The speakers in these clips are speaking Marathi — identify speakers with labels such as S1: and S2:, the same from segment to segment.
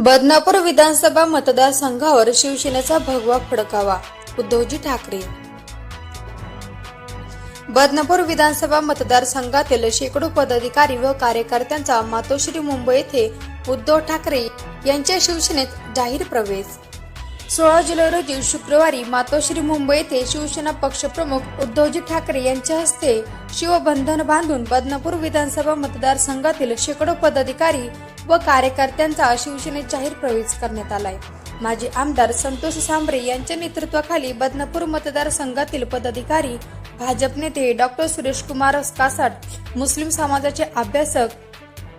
S1: बदनापूर विधानसभा मतदारसंघावर शिवसेनेचा भगवा फडकावा उद्धवजी ठाकरे. बदनापूर विधानसभा मतदारसंघातील शेकडो पदाधिकारी व कार्यकर्त्यांचा मातोश्री मुंबई येथे उद्धव ठाकरे यांच्या शिवसेनेत जाहीर प्रवेश. सोळा जुलै रोजी शुक्रवारी मातोश्री मुंबई येथे शिवसेना पक्षप्रमुख उद्धवजी ठाकरे यांच्या हस्ते शिवबंधन बांधून बदनापूर विधानसभा मतदारसंघातील शेकडो पदाधिकारी व कार्यकर्त्यांचा शिवसेनेत जाहीर प्रवेश करण्यात आलाय. माजी आमदार संतोष सांबरे यांच्या नेतृत्वाखाली बदनापूर मतदारसंघातील पदाधिकारी भाजप नेते डॉक्टर सुरेश कुमार कासाट मुस्लिम समाजाचे अभ्यासक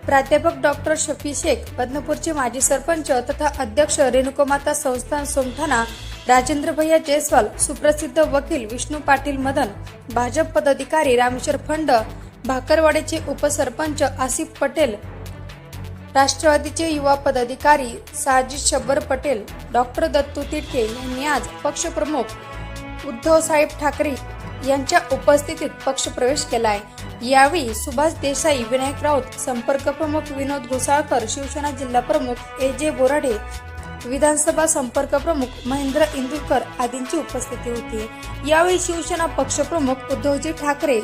S1: प्राध्यापक डॉक्टर शफी शेख बदनपूरचे माजी सरपंच तथा अध्यक्ष रेणुकमाता संस्थान सोमठाणा राजेंद्र भैया जयस्वाल सुप्रसिद्ध वकील विष्णू पाटील मदन भाजप पदाधिकारी रामेश्वर फंड भाकरवाडीचे उपसरपंच आसिफ पटेल राष्ट्रवादीचे युवा पदाधिकारी साजिद शब्बर पटेल डॉक्टर दत्तू तिटके यांनी आज पक्षप्रमुख उद्धव साहेब ठाकरे यांच्या उपस्थितीत पक्षप्रवेश केलाय. यावेळी सुभाष देसाई विनायक राऊत संपर्क प्रमुख विनोद घोसाळकर शिवसेना जिल्हा प्रमुख ए जे बोराडे विधानसभा संपर्क प्रमुख महेंद्र इंदुरकर आदींची उपस्थिती होती. यावेळी शिवसेना पक्षप्रमुख उद्धवजी ठाकरे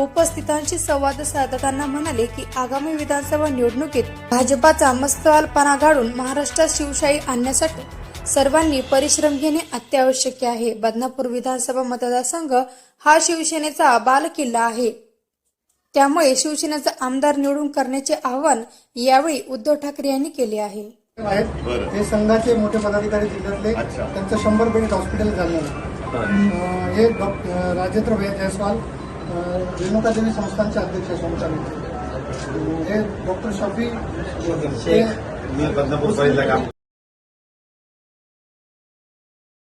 S1: उपस्थितांशी संवाद साधताना म्हणाले की आगामी विधानसभा निवडणुकीत भाजपाचा मस्तवालपणा गाडून महाराष्ट्रात शिवशाही आणण्यासाठी सर्वांनी परिश्रम घेणे अत्यावश्यक आहे. बदनापूर विधानसभा मतदारसंघ हा शिवसेनेचा बालकिल्ला आहे. त्यामुळे शिवसेनेचा आमदार निवडून करण्याचे आवाहन यावेळी उद्धव ठाकरे यांनी केले आहे.
S2: हे संघाचे मोठे पदाधिकारी जिल्ह्यातले. त्यांचं शंभर बेड हॉस्पिटल झालं आहे. हे. डॉक्टर राजेंद्र भैया जयस्वाल अं, रेणुकादेवी संस्थानचे अध्यक्ष सोमचारी हे डॉक्टर शफी